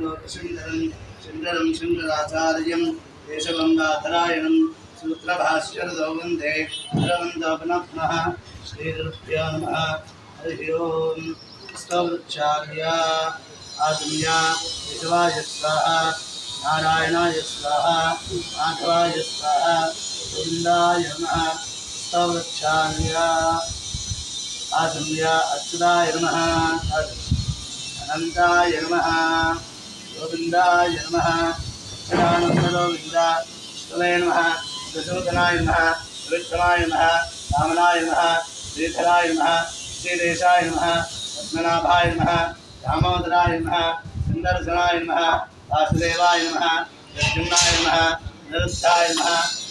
లోకసుందరం సుందరం సుందరాచార్యం దేశగంగాధరాయణం సూత్రభాష్యరదో వందే భగవంతో పునః పునః శ్రీగురుభ్యో నమః. హరి ఓం. స్తోత్రార్య ఆత్మీయ విశ్వాయ స్వాహ నారాయణాయ స్వాహ మాధవాయ స్వాహ గోవిందాయ నమః. స్తోత్రార్య ఆత్మీయ అచ్యుతాయ నమః. అనంతాయ నమః. గోవిందాయ నమ. అచ్యుతానంద గోవింద శ్రీలయ నమః. దశోధనాయ నమ. విక్రమాయ నమ. రామనాయ నమ. శ్రీధరాయ నమ. శ్రీదేశాయ నమ. పద్మనాభాయ నమ. దామోదరాయ నమ. సుందరసనాయ నమ. వాసుదేవాయ నమ. ప్రద్యుమ్నాయ నమ. నిరుద్ధాయ నమ.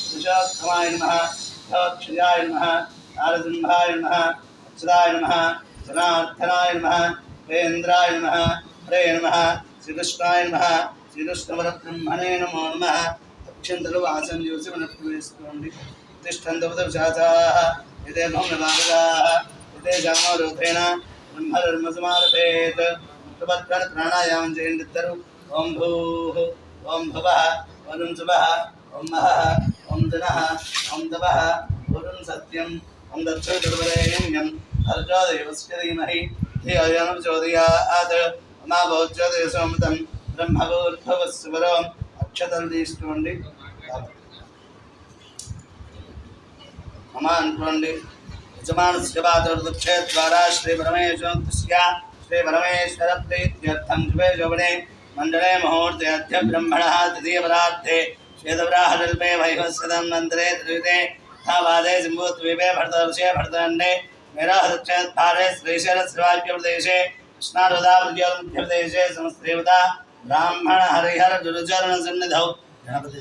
కుశోత్తమాయ నమ. క్షయాయ నమ. నారసింహాయ నమ. అచ్యుతాయ నమ. జనార్దనాయ నమ. వేంద్రాయ నమ. హరే నమ. శ్రీకృష్ణాయ నమ. శ్రీకృష్ణవరబ్రహ్మణే నమో నమ. అక్షంతలు వాసం చూసి మనకు వేసుకోండి. తిష్టంతవశాచాः ఇదే భౌమమార్గాः ఇదే జామోరూపేణ బ్రహ్మధర్మసమారభేత్. ముఖ్యపత్రణ ప్రాణాయామం చేయండి ఇద్దరు ఓం భూ. ఓం భవ. వరుణ్ శుభ ఓం మహ ఓం ధన ఓం తపః. వరుణ్ సత్యం. ఓం దక్షిణవరేణ్యం హర్జోదయవస్య ధీమహి. ధియోయం చోదయాత్. మా భోజ్యోదయ సోమతం బ్రహ్మభూర్భవస్వరం అక్షతలు తీసుకోండి మమ అనుకోండి యజమానస్య పాదోర్దుక్షే ద్వారా శ్రీ పరమేశ్వరస్య శ్రీ పరమేశ్వర ప్రీత్యర్థం శుభే శోభనే మండలే ముహూర్తే అధ్య బ్రహ్మణ తృతీయపరార్థే శ్వేతవ్రాహల్పే వైభస్యదం మంత్రే త్రివిదే వాదే శంభూద్వీపే భర్తవర్షే భర్తదండే మేరాహృక్షేత్పారే कृष्णारुदा वृजोरुभ्यदेशे संस्त्रीवदा ब्राह्मण हरिहर गुरुचरण सन्निधौ गणपति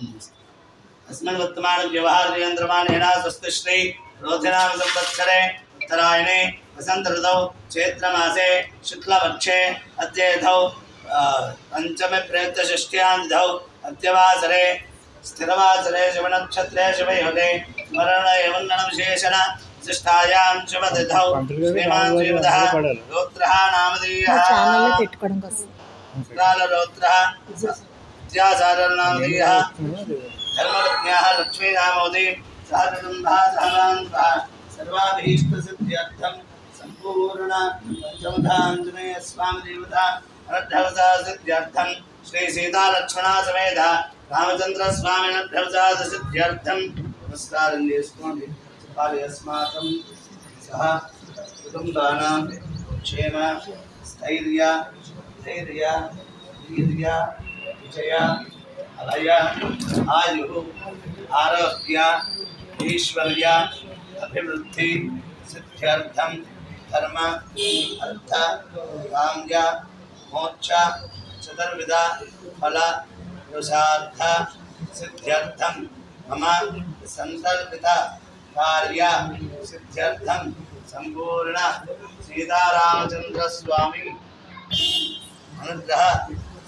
अस्मिन् वर्तमान व्यवहारयन्त्रमाणेन स्वस्तिश्री रोधिनाम संवत्सरे उत्तरायणे वसन्त ऋतौ चैत्रमासे शुक्लपक्षे अद्येधौ पञ्चमे प्रयुक्तषष्ट्यान्धौ अद्यवासरे स्थिरवासरे शिवनक्षत्रे शिवयोगे स्मरण एवं विशेषण శిష్టాయాం శుభతిథౌ శ్రీమాన్ శ్రీమద గోత్ర నామధేయ. రౌత్ర ధ్యాసారనామధేయ ధర్మరత్న్యా లక్ష్మీనామోదీ సహృదంధా సహనాంత సర్వాభీష్టసిద్ధ్యర్థం. సంపూర్ణ శ్రీ సీతాలక్ష్మణ సమేత. రామచంద్ర స్వామి సిద్ధ్యర్థం. నమస్కారం చేసుకోండి. काल अस्माकं सह कुटुबा क्षेम, स्थर्य, धैर्य दीर्य विजय, अलय, आयु, आरोग्य, ऐश्वर्य, अभिवृद्धि, सिद्ध्यर्थ, धर्म, अर्थ काम्य मोक्ष, चतुर्विध, फल, पुरुषार्थ, सिद्ध्यर्थ, मम संकल्पित। संपूर्ण सीतारामचंद्र स्वामी अनुग्रह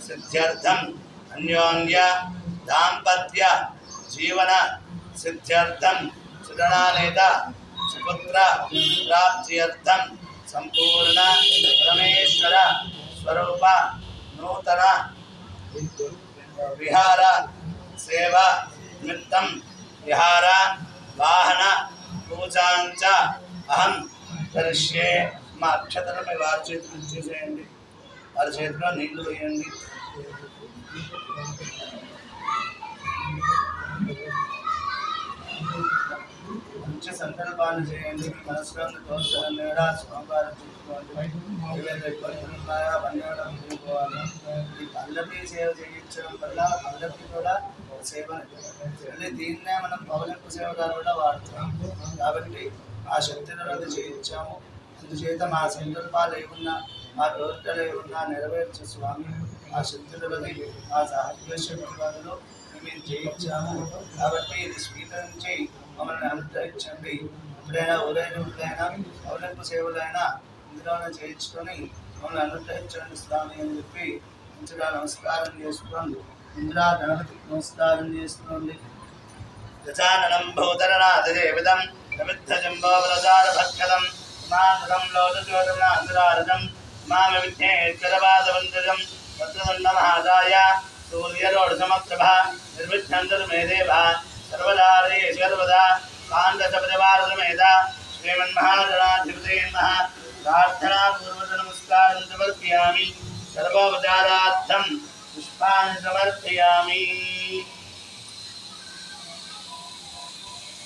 सिद्ध्यर्थम अन्योन्य दाम्पत्य जीवन सिद्ध्यर्थम सुगणानेता सुपुत्र प्राप्त्यर्थम संपूर्ण परमेश्वर स्वरूप नूतन विहार सेवा निमित्तं विहार పూజాంచ అహం కరిష్యే మా అక్షతలను వారి చేతులు ఇచ్చేసేయండి వారి చేతిలో నీళ్లు వేయండి ఏవైతే చేయండి. ఉన్నాయో? అవన్నీ కూడా తీరుకోవాలి ఈ పల్లకి సేవ చేయించడం వల్ల పల్లకి కూడా సేవ సేవనే. దీన్నే మనం పౌలింపు సేవగా కూడా వాడుతున్నాం. కాబట్టి ఆ శక్తిని రద్దు చేయించాము. అందుచేత మా సంకల్పాలు ఏమున్నా మా కోరికలు ఏమున్నా నెరవేర్చే స్వామి. ఆ శక్తులది ఆ సాహిత్యశక్తి వారిలో మేము జయించాము. కాబట్టి ఇది స్వీకరించి మమ్మల్ని అనుగ్రహించండి ఎప్పుడైనా ఊరేగింపులైనా పౌలింపు సేవలైనా ఇందులోనే చేయించుకొని మమ్మల్ని అనుగ్రహించండి స్వామి అని చెప్పి మంచిగా నమస్కారం చేసుకోండి ఇందిరా గణపతికి నమస్కారం చేసుకోండి గజాననం భూతరనాథదేవిదం వక్రదండమహాదాయ సూర్యరోఢసమప్రభ నిర్విఘ్నంతర్మే దేవ సర్వదా రే సర్వదా కాంతసపరివారసమేత శ్రీమన్మహాగణాధిపతే నమః. ప్రార్థనా పూర్వక నమస్కారం సమర్పయామి. సర్వోపచారార్థం పుష్పాన్ని సమర్పయామి.